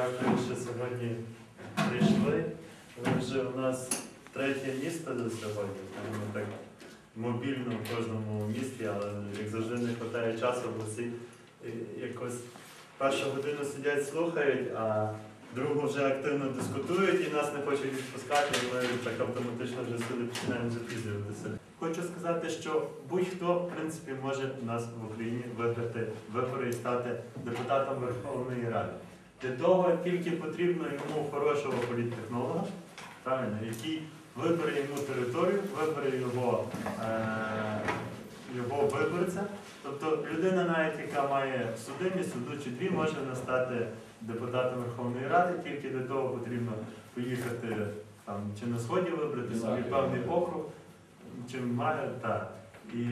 Дякую, що сьогодні прийшли. Ви вже у нас третє місто до сьогодні. Ми так мобільно в кожному місті, але як завжди не вистачає часу, бо всі е, якось першу годину сидять, слухають, а другу вже активно дискутують і нас не хочуть відпускати, і ми так автоматично вже сюди починаємо запізнюватися. Хочу сказати, що будь-хто, в принципі, може нас в Україні виграти вибори і стати депутатом Верховної Ради. Для того тільки потрібно йому хорошого політтехнолога, правильно, який вибере йому територію, вибере його, е, його виборця. Тобто людина, навіть яка має судимість, суду чи дві, може не стати депутатом Верховної Ради, тільки для того потрібно поїхати там, чи на сході вибрати собі певний округ, чи має так. І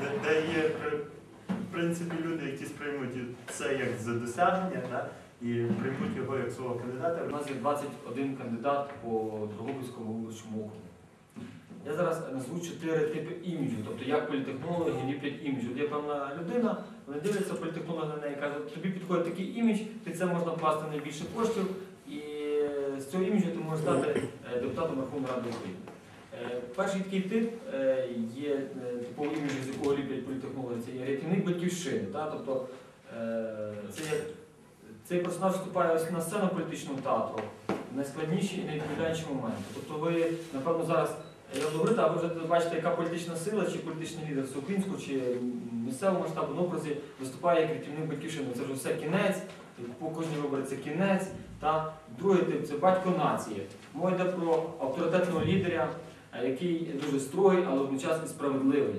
де, де є в принципі люди, які сприймуть це як за досягнення, так, і приймуть його як свого кандидата. У нас є 21 кандидат по Дрогобицькому виборчому округу. Я зараз назву чотири типи іміджу, тобто як політехнологи ліплять імідж. Є певна людина, вони дивляться політехнологи на неї кажуть, тобі підходить такий імідж, під це можна вкласти найбільше коштів, і з цього іміджу ти можеш стати е, депутатом Верховної Ради України. Е, Перший такий тип е, є типовий імідж, з якого ліплять політехнологи, це є рятівник батьківщини. Тобто, це є цей персонаж вступає на сцену політичного театру в найскладніші і найвідповідальніші моменти. Тобто ви, напевно, зараз, я буду говорити, а ви вже бачите, яка політична сила чи політичний лідер всеукраїнського чи місцевого масштабу на образі виступає як рятівник батьківщини. Це вже все кінець, по кожній виборі кінець. Та другий тип це батько нації. Мова йде про авторитетного лідера, е, який дуже строгий, але одночасно справедливий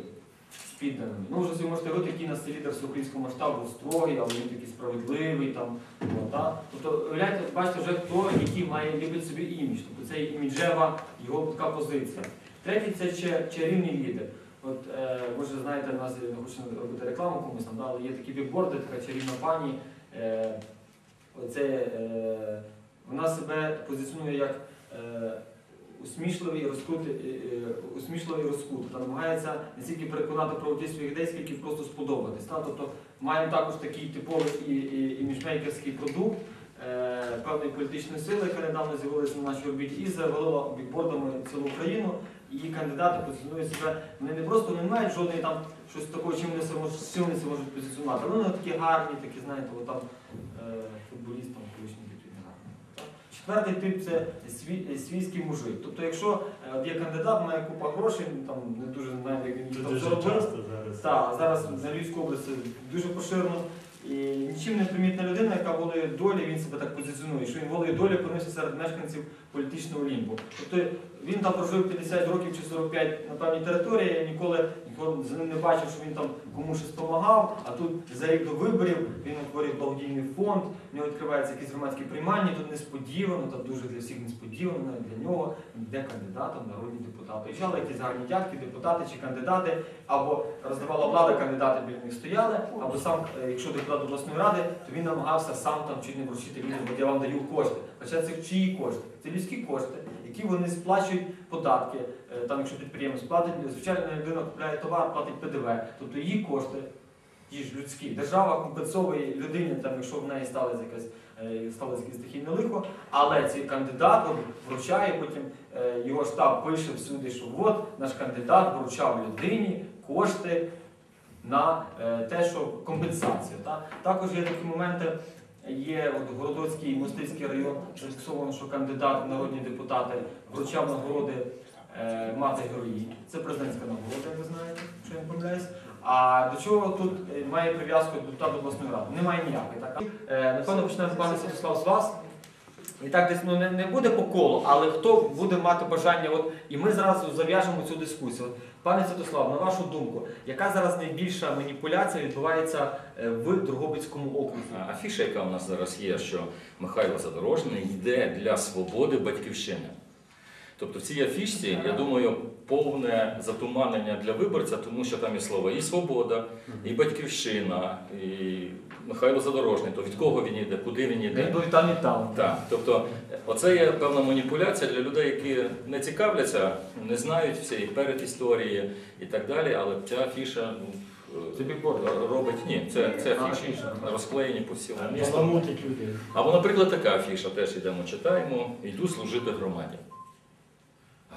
з підданими. Ну, вже собі можете говорити, який нас лідер всеукраїнського масштабу строгий, але він такий справедливий. Там, от, та. Тобто, уявляєте, бачите вже хто, який має любить собі імідж. Тобто це іміджева його така позиція. Третій це ча- чарівний лідер. От, е, ви ж знаєте, у нас не хочу робити рекламу комусь, там, да, але є такі бікборди, така чарівна пані. Е, оце, е, вона себе позиціонує як е, усмішливий і усмішливий розкут. Та намагається не стільки переконати правоті своїх ідей, скільки просто сподобатись. Та? Тобто маємо також такий типовий і, і, іміджмейкерський продукт е, певної політичної сили, яка недавно з'явилася на нашій орбіті, і завалила бікбордами цілу Україну. І кандидати позиціонують себе. Вони не просто не мають жодної там щось такого, чим вони себе можуть, позиціонувати. Вони такі гарні, такі, знаєте, там е, футболіст там колишній. Четвертий тип це е, свійський мужик. Тобто, якщо е, є кандидат, має купа грошей, там не дуже знаю, як він там заробив. часто зараз. Так, зараз на Львівській області дуже поширено. І нічим не примітна людина, яка волує долі, він себе так позиціонує, що він волею долі поносить серед мешканців політичного лімбу. Тобто він там прожив 50 років чи 45 на певній території, я ніколи, ніколи за ним не бачив, що він там комусь щось допомагав, а тут за рік до виборів він утворив благодійний фонд, в нього відкриваються якісь громадські приймальні, тут несподівано, там дуже для всіх несподівано, навіть для нього йде кандидатом народні депутати. Їжджали якісь гарні дядьки, депутати чи кандидати, або роздавала влада, кандидати біля них стояли, або сам, е, якщо депутат обласної ради, то він намагався сам там чуть не вручити людям, бо я вам даю кошти. Хоча це чиї кошти? Це людські кошти, які вони сплачують податки. Е, Там, якщо підприємець платить, звичайно, людина купляє товар, платить ПДВ, тобто її кошти. Ті ж людські. Держава компенсовує людині, там, якщо в неї сталося якесь, е, сталося якесь стихійне лихо, але цей кандидат вручає, потім е, його штаб пише всюди, що от наш кандидат вручав людині кошти на е, те, що компенсація. Та? Також є такі моменти, є от, Городоцький Мостицький район, зафіксовано, що кандидат в народні депутати вручав нагороди е, мати герої. Це президентська нагорода, як ви знаєте, якщо я не помиляюсь. А до чого тут е, має прив'язку депутат обласної ради? Немає ніякої. Так? Е, напевно, почнемо пане Святослав з вас. І так десь ну, не, не буде по колу, але хто буде мати бажання, от, і ми зразу зав'яжемо цю дискусію. От, пане Святослав, на вашу думку, яка зараз найбільша маніпуляція відбувається е, в Дрогобицькому окрузі? Афіша, яка у нас зараз є, що Михайло Задорожний йде для свободи батьківщини. Тобто в цій афішці, я думаю, повне затуманення для виборця, тому що там є слова і свобода, і батьківщина, і Михайло Задорожний, то від кого він йде, куди він Він був і там, і там. Так, тобто оце є певна маніпуляція для людей, які не цікавляться, не знають всієї передісторії і так далі, але ця афіша ну, е, Це бікборди. робить. Ні, це, це афіші, афіші. розклеєні по всьому місту. Або, наприклад, така афіша теж йдемо, читаємо, йду служити громаді.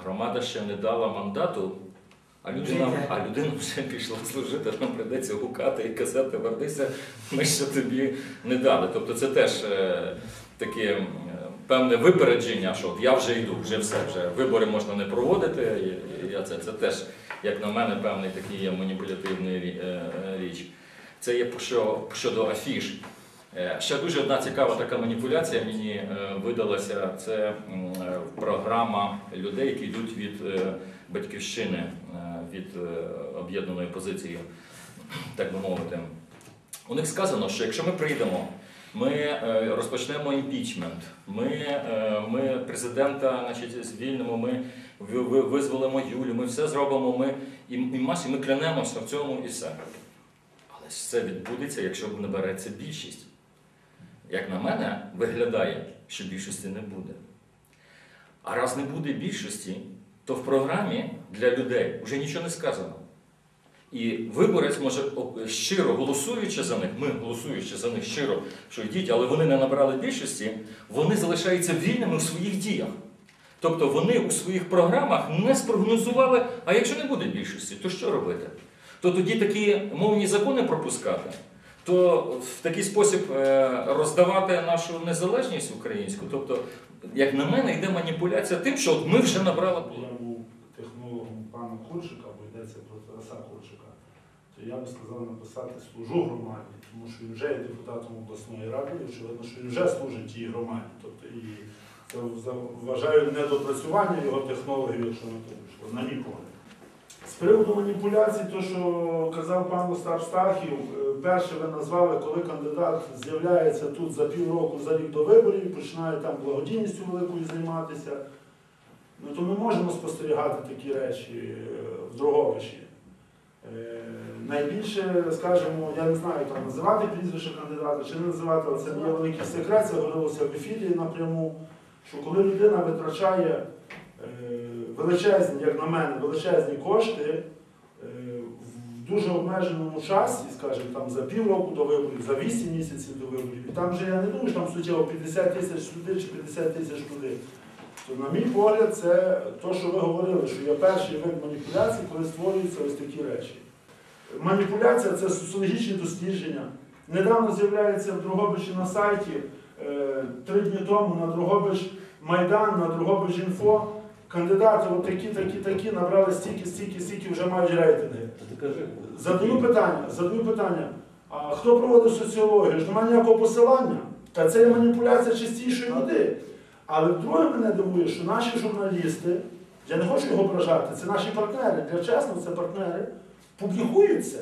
Громада ще не дала мандату, а людина, а людина вже пішла служити, нам прийдеться гукати і казати, вернися, ми ще тобі не дали. Тобто це теж е, таке е, певне випередження, що от я вже йду, вже все, вже вибори можна не проводити. Я це, це теж, як на мене, певний такий є маніпулятивний е, е, річ. Це є що- щодо афіш. Е, Ще дуже одна цікава така маніпуляція мені е, видалася. Це е, програма людей, які йдуть від батьківщини, від об'єднаної позиції, так би мовити. У них сказано, що якщо ми прийдемо, ми розпочнемо імпічмент, ми, ми президента значить, звільнимо, ми ви- ви- визволимо Юлю, ми все зробимо, ми і, і ми клянемося в цьому і все. Але це відбудеться, якщо набереться більшість. Як на мене, виглядає, що більшості не буде. А раз не буде більшості, то в програмі для людей вже нічого не сказано. І виборець може щиро голосуючи за них, ми голосуючи за них щиро, що йдіть, але вони не набрали більшості, вони залишаються вільними у своїх діях. Тобто вони у своїх програмах не спрогнозували, а якщо не буде більшості, то що робити? То тоді такі мовні закони пропускати, то в такий спосіб е, роздавати нашу незалежність українську. Тобто, як на мене, йде маніпуляція тим, що от ми вже набрали. Я був технологом пана Курчика, бо йдеться про Тараса Курчика, то я би сказав написати служу громаді, тому що він вже є депутатом обласної ради, і очевидно, що він вже служить тій громаді. Тобто і це вважаю недопрацювання його технологів, якщо на то вийшло, на мій. З приводу маніпуляцій, то що казав пан Остап Стахів, е, перше ви назвали, коли кандидат з'являється тут за півроку, за рік до виборів, починає там благодійністю великою займатися. Ну, то ми можемо спостерігати такі речі е, в Дрогобичі. Е, Найбільше, скажімо, я не знаю, там називати прізвище кандидата чи не називати, але це не є великий секрет, це говорилося в ефірі напряму, що коли людина витрачає величезні, як на мене, величезні кошти е, в дуже обмеженому часі, скажімо, там за півроку до виборів, за 8 місяців до виборів, і там вже я не думаю, що там суттєво 50 тисяч туди чи 50 тисяч туди. То, на мій погляд, це те, що ви говорили, що є перший вид маніпуляцій, коли створюються ось такі речі. Маніпуляція це соціологічні дослідження. Недавно з'являється в Дрогобичі на сайті е, три дні тому на Дрогобич Майдан, на Дрогобич Інфо. Кандидати от такі, такі, такі набрали стільки, стільки, стільки вже мають рейтинги. Задаю питання, задаю питання. А хто проводив соціологію? Ж немає ніякого посилання. Та це є маніпуляція чистішої води. Але друге мене дивує, що наші журналісти, я не хочу його ображати, це наші партнери, для чесно, це партнери, публікують це.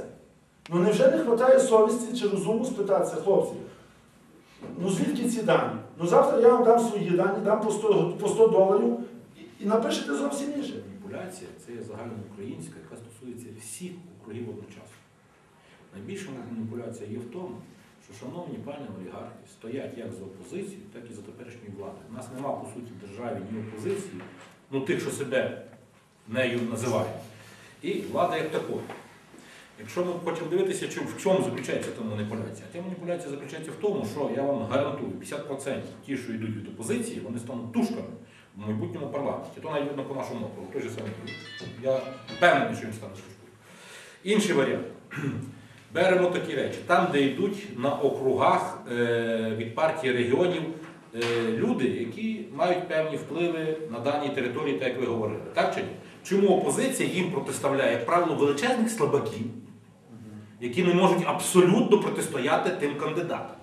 Ну невже не вистачає совісті чи розуму спитатися, хлопці? Ну звідки ці дані? Ну завтра я вам дам свої дані, дам по 100, по 100 доларів і, напишете зовсім інше. Маніпуляція це є загальноукраїнська, яка стосується всіх округів одночасно. Найбільша маніпуляція є в тому, що шановні пані олігархи стоять як за опозицію, так і за теперішньою владою. У нас нема, по суті, державі ні опозиції, ну тих, що себе нею називають, і влада як такої. Якщо ми хочемо дивитися, в чому заключається та маніпуляція, та маніпуляція заключається в тому, що я вам гарантую, 50% ті, що йдуть від опозиції, вони стануть тушками в майбутньому парламенті. То навіть видно по нашому округу, той же самий. Я впевнений, що він стане тушкою. Інший варіант. Беремо такі речі. Там, де йдуть на округах е, від партії регіонів е, люди, які мають певні впливи на даній території, так як ви говорили. Так чи ні? Чому опозиція їм протиставляє, як правило, величезних слабаків, які не можуть абсолютно протистояти тим кандидатам?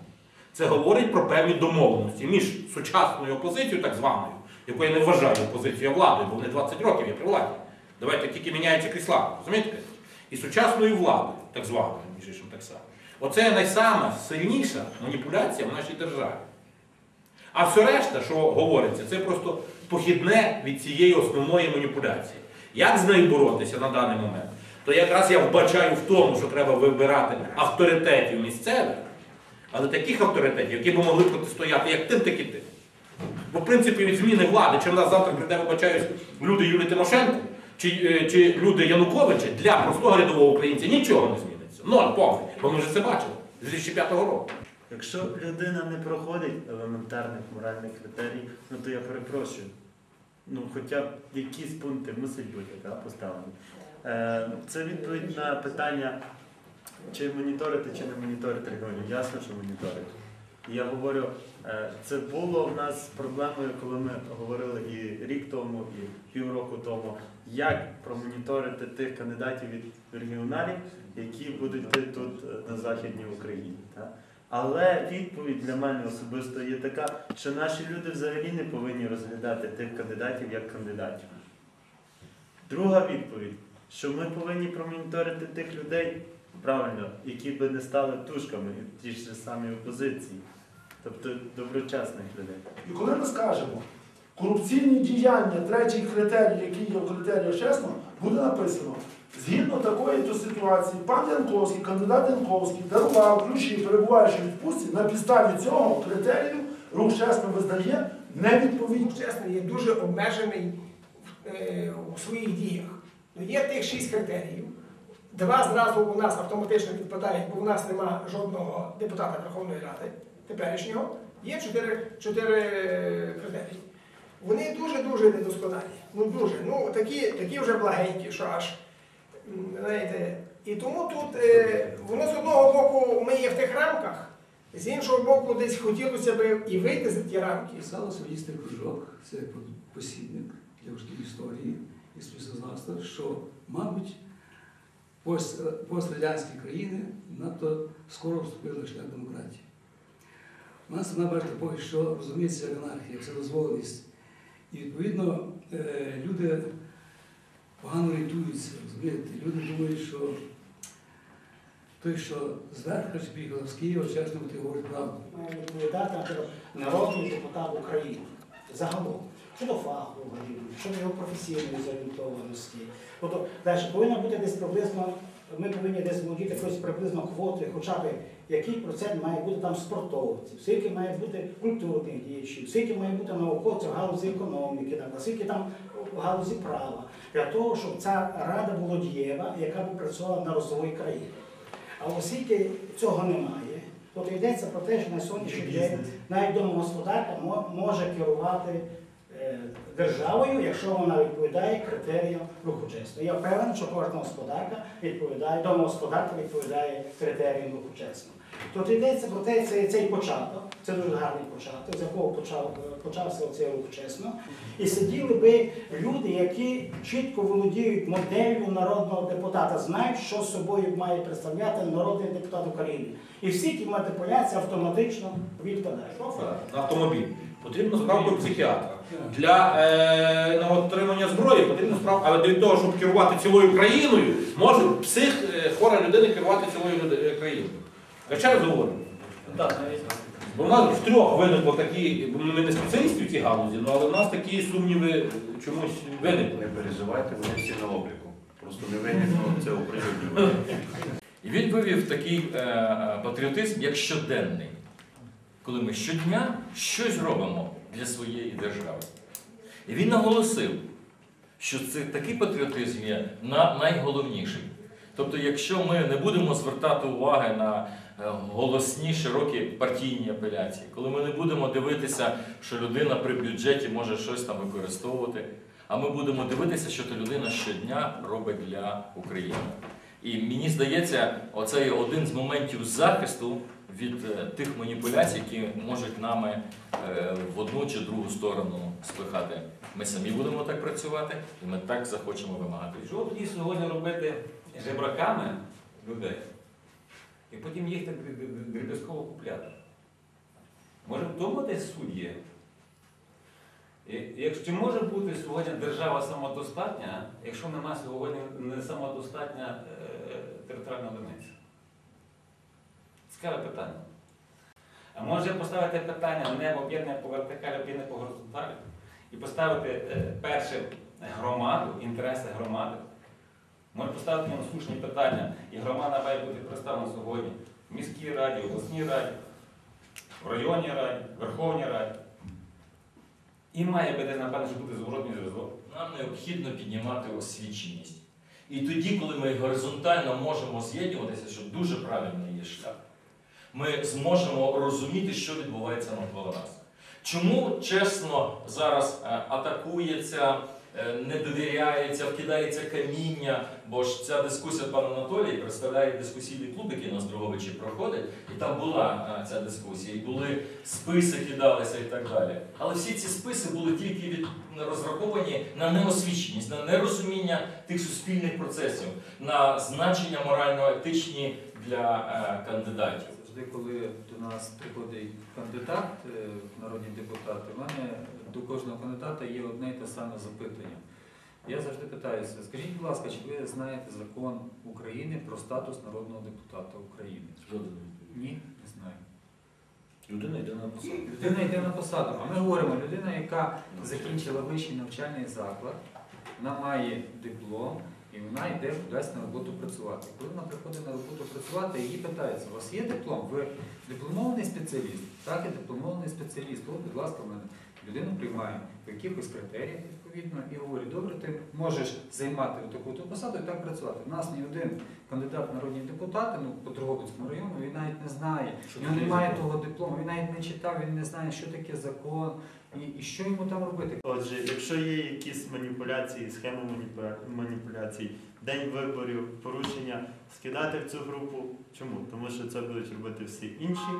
Це говорить про певні домовленості між сучасною опозицією, так званою, яку я не вважаю опозицією владою, бо вони 20 років є при владі. Давайте тільки міняються крісла, розумієте? І сучасною владою, так званою, між іншим так само. Оце найсама сильніша маніпуляція в нашій державі. А все решта, що говориться, це просто похідне від цієї основної маніпуляції. Як з нею боротися на даний момент? То якраз я вбачаю в тому, що треба вибирати авторитетів місцевих, але таких авторитетів, які б могли протистояти як тим, так і тим. Бо в принципі від зміни влади, чи в нас завтра прийде, вибачаюсь, люди Юлії Тимошенко, чи, е, чи люди Януковича для простого рядового українця нічого не зміниться. Ноль повний. Бо вже це бачили з 2005 року. Якщо людина не проходить елементарних моральних критерій, ну то я перепрошую. Ну, хоча б якісь пункти мусять бути так, поставлені. Е, це відповідь на питання, чи моніторити, чи не моніторити регіонів. Ясно, що моніторити. Я говорю, е, це було в нас проблемою, коли ми говорили і рік тому, і півроку тому, як промоніторити тих кандидатів від регіоналів, які будуть йти тут е, на Західній Україні. Але відповідь для мене особисто є така, що наші люди взагалі не повинні розглядати тих кандидатів як кандидатів. Друга відповідь, що ми повинні промоніторити тих людей, правильно, які би не стали тушками ті ж самі опозиції, тобто доброчесних людей. І коли ми скажемо корупційні діяння, третій критерій, який є в критерії чесно, буде написано. Згідно такої то ситуації, пан Янковський, кандидат Янковський, дарував ключі, перебуваючи в відпустці, на підставі цього критерію рух чесно визнає невідповідність. чесно, є дуже обмежений е, у своїх діях. Ну, є тих шість критеріїв. Два зразу у нас автоматично відпадають, бо у нас нема жодного депутата Верховної Ради теперішнього. Є чотири, чотири е, критерії. Вони дуже-дуже недосконалі. Ну дуже. Ну такі, такі вже благенькі, що аж. Знаєте, і тому тут е, воно з одного боку ми є в тих рамках, з іншого боку, десь хотілося б і вийти за ті рамки. Писалося в лісний кружок, це посібник для вчителів історії і співсознавства, що, мабуть, пост- пострадянські країни надто скоро вступили в шлях демократії. У нас вона, бачите, поки що розуміється як анархія, вседозволеність. І відповідно е, люди погано орієнтуються, розумієте? Люди думають, що той, що зверху чи приїхав з Києва, чесно ти говорить правду. має відповідати наприклад, народний депутат України загалом. Щодо фаху, щодо його професійної зорієнтованості. Тобто, далі повинна бути десь приблизно, ми повинні десь володіти якоюсь приблизно квоти, хоча б який процент має бути там спортовців, скільки має бути культурних діячів, скільки має бути науковців в галузі економіки, наприклад, скільки там в галузі права, для того, щоб ця рада була дієва, яка б працювала на розвой країни. А оскільки цього немає, то йдеться про те, що на сьогоднішній день навіть домогосподарка може керувати державою, якщо вона відповідає критеріям руху. Я впевнений, що кожна господарка відповідає, домогосподарка відповідає критеріям чесно. Тут йдеться про те, це, цей початок, це дуже гарний початок, з якого почав, почався цей рух чесно. І сиділи би люди, які чітко володіють моделлю народного депутата, знають, що собою має представляти народний депутат України. І всі ті маніпуляції автоматично відпадають. Автомобіль потрібно справку психіатра. Для е, на отримання зброї потрібно справку, але для того, щоб керувати цілою країною, може псих е, хвора людина керувати цілою люд- е, країною. Я ще раз говорю. Так, Бо в нас в трьох виникло такі, бо ми не спеціалісти в цій галузі, ну, але в нас такі сумніви чомусь виникли. Не переживайте, вони всі на обліку. Просто не виникло це оприлюднювання. І він вивів такий е, е, патріотизм як щоденний, коли ми щодня щось робимо для своєї держави. І він наголосив, що це такий патріотизм є найголовніший. Тобто, якщо ми не будемо звертати уваги на е, голосні, широкі партійні апеляції, коли ми не будемо дивитися, що людина при бюджеті може щось там використовувати, а ми будемо дивитися, що та людина щодня робить для України. І мені здається, оце є один з моментів захисту від е, тих маніпуляцій, які можуть нами е, в одну чи другу сторону спихати. Ми самі будемо так працювати, і ми так захочемо вимагати. Що тоді сьогодні робити жебраками людей? І потім їх так дріб'язково купляти. Може в тому десь суть є? Якщо може бути сьогодні держава самодостатня, якщо нема сьогодні не самодостатня е, територіальна одиниця? Цікаве питання. А може поставити питання не об'єднання по вертикалі, об'єднання по горизонталі і поставити е, перше громаду, інтереси громади. Може поставити на слушні питання, і громада має бути представлена сьогодні в міській раді, в обласній раді, в районній раді, в Верховній раді. І має бути, напевно, що бути зворотній зв'язок. Нам необхідно піднімати освіченість. І тоді, коли ми горизонтально можемо з'єднуватися, що дуже правильний є шлях, ми зможемо розуміти, що відбувається навколо нас. Чому чесно зараз е, атакується, е, не довіряється, вкидається каміння, бо ж ця дискусія пан Анатолій представляє дискусійний клуб, який в Друговичі проходить, і там була е, ця дискусія, і були списи кидалися і так далі. Але всі ці списи були тільки від розраховані на неосвіченість, на нерозуміння тих суспільних процесів, на значення морально-етичні для е, кандидатів. Завжди, коли до нас приходить кандидат, е, народні депутати, у мене до кожного кандидата є одне і те саме запитання. Я завжди питаюся, скажіть, будь ласка, чи ви знаєте закон України про статус народного депутата України? Ні, не знаю. Людина йде на посаду. Людина йде на посаду. А ми говоримо, людина, яка закінчила вищий навчальний заклад, вона має диплом і вона йде кудись на роботу працювати. Коли вона приходить на роботу працювати, її питається, у вас є диплом? Ви дипломований спеціаліст? Так, я дипломований спеціаліст. От, будь ласка, в мене людину приймає по якихось критеріях відповідно і говорить, добре, ти можеш займати таку посаду і так працювати. У нас ні один кандидат в народні депутати, ну по Дрогобицькому району, він навіть не знає, Що в таке немає закон? того диплому, він навіть не читав, він не знає, що таке закон і, і що йому там робити. Отже, якщо є якісь маніпуляції, схеми маніпуляцій, день виборів, порушення, скидати в цю групу. Чому? Тому що це будуть робити всі інші.